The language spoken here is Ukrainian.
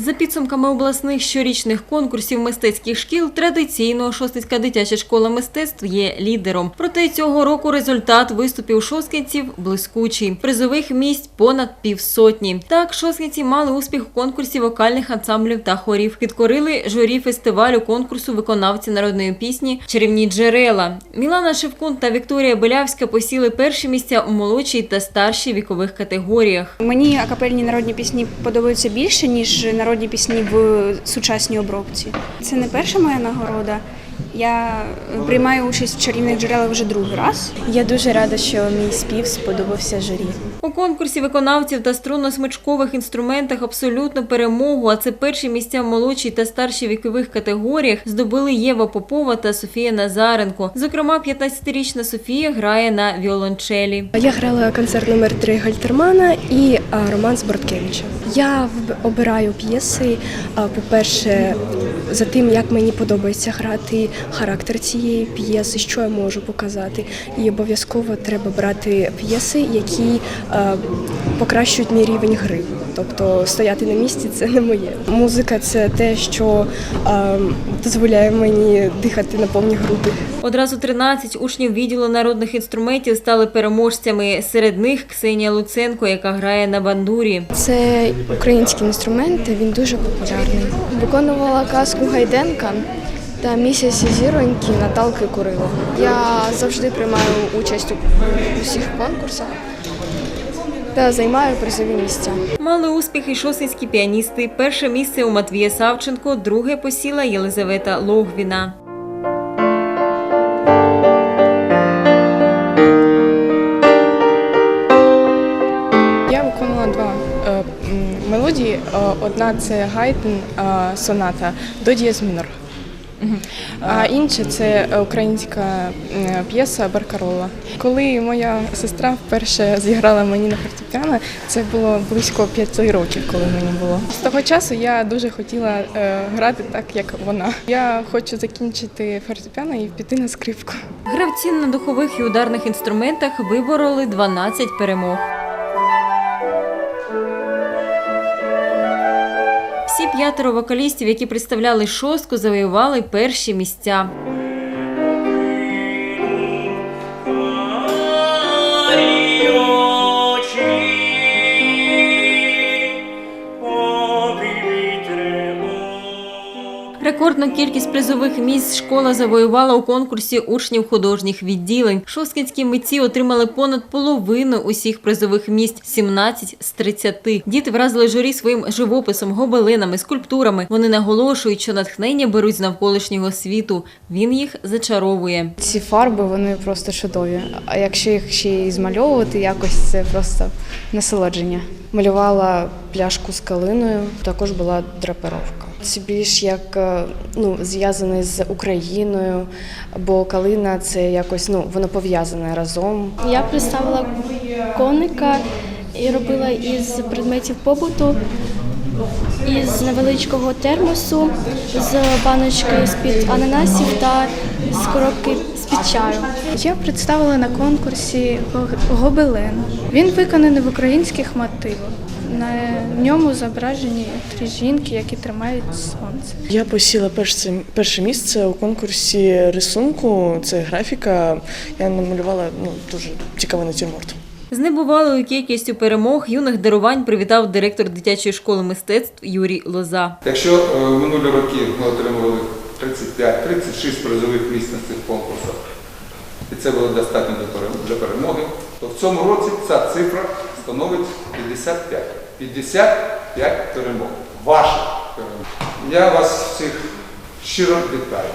За підсумками обласних щорічних конкурсів мистецьких шкіл, традиційно Шостицька дитяча школа мистецтв є лідером. Проте цього року результат виступів шосткинців блискучий. Призових місць понад півсотні. Так, шосткинці мали успіх у конкурсі вокальних ансамблів та хорів. Підкорили журі фестивалю конкурсу виконавці народної пісні Чарівні джерела. Мілана Шевкун та Вікторія Белявська посіли перші місця у молодшій та старшій вікових категоріях. Мені акапельні народні пісні подобаються більше, ніж народні пісні в сучасній обробці. Це не перша моя нагорода. Я приймаю участь в чарівних джерелах вже другий раз. Я дуже рада, що мій спів сподобався журі. У конкурсі виконавців та струнно-смичкових інструментах абсолютну перемогу, а це перші місця в молодшій та старшій вікових категоріях, здобули Єва Попова та Софія Назаренко. Зокрема, 15-річна Софія грає на віолончелі. Я грала концерт номер 3 Гальтермана і роман з Борткевича. Я в- обираю п'єси, по-перше, за тим, як мені подобається грати, характер цієї п'єси, що я можу показати. І обов'язково треба брати п'єси, які покращують мій рівень гри. Тобто стояти на місці це не моє. Музика це те, що а, дозволяє мені дихати на повні груди. Одразу 13 учнів відділу народних інструментів стали переможцями. Серед них Ксенія Луценко, яка грає на бандурі. Це український інструмент, він дуже популярний. Виконувала казку Гайденка та місяць зіроньки Наталки Курило. Я завжди приймаю участь у всіх конкурсах та займаю призові місця. Мали успіх і шосинські піаністи. Перше місце у Матвія Савченко, друге посіла Єлизавета Логвіна. Мелодії. Е, Одна це Гайден соната до дієз мінор. А інша це е, українська п'єса Баркарола. Коли моя сестра вперше зіграла мені на фортепіано, це було близько п'яти років, коли мені було. З того часу я дуже хотіла е, грати так, як вона. Я хочу закінчити фортепіано і піти на скрипку. Гравці на духових і ударних інструментах вибороли 12 перемог. П'ятеро вокалістів, які представляли шостку, завоювали перші місця. Рекордну кількість призових місць школа завоювала у конкурсі учнів художніх відділень. Шосткінські митці отримали понад половину усіх призових місць 17 з 30. Діти вразили журі своїм живописом, гобелинами, скульптурами. Вони наголошують, що натхнення беруть з навколишнього світу. Він їх зачаровує. Ці фарби вони просто чудові. А якщо їх ще й змальовувати, якось це просто насолодження. Малювала пляшку з калиною, також була драпировка. Це більш як е, ну, зв'язане з Україною, бо калина це якось ну воно пов'язане разом. Я представила коника і робила із предметів побуту, із невеличкого термосу, з баночки з-під ананасів та з коробки з-під чаю. Я представила на конкурсі гобелен. Він виконаний в українських мотивах. На ньому зображені три жінки, які тримають сонце. Я посіла перше, перше місце у конкурсі рисунку. Це графіка. Я намалювала ну, дуже цікавий натюрморт. З небувалою кількістю перемог юних дарувань привітав директор дитячої школи мистецтв Юрій Лоза. Якщо е, в минулі роки ми отримували 35-36 призових місць на цих конкурсах, і це було достатньо для перем- для перемоги, то в цьому році ця цифра становить 55. 55 перемог. Ваших перемог. Я вас всіх щиро вітаю.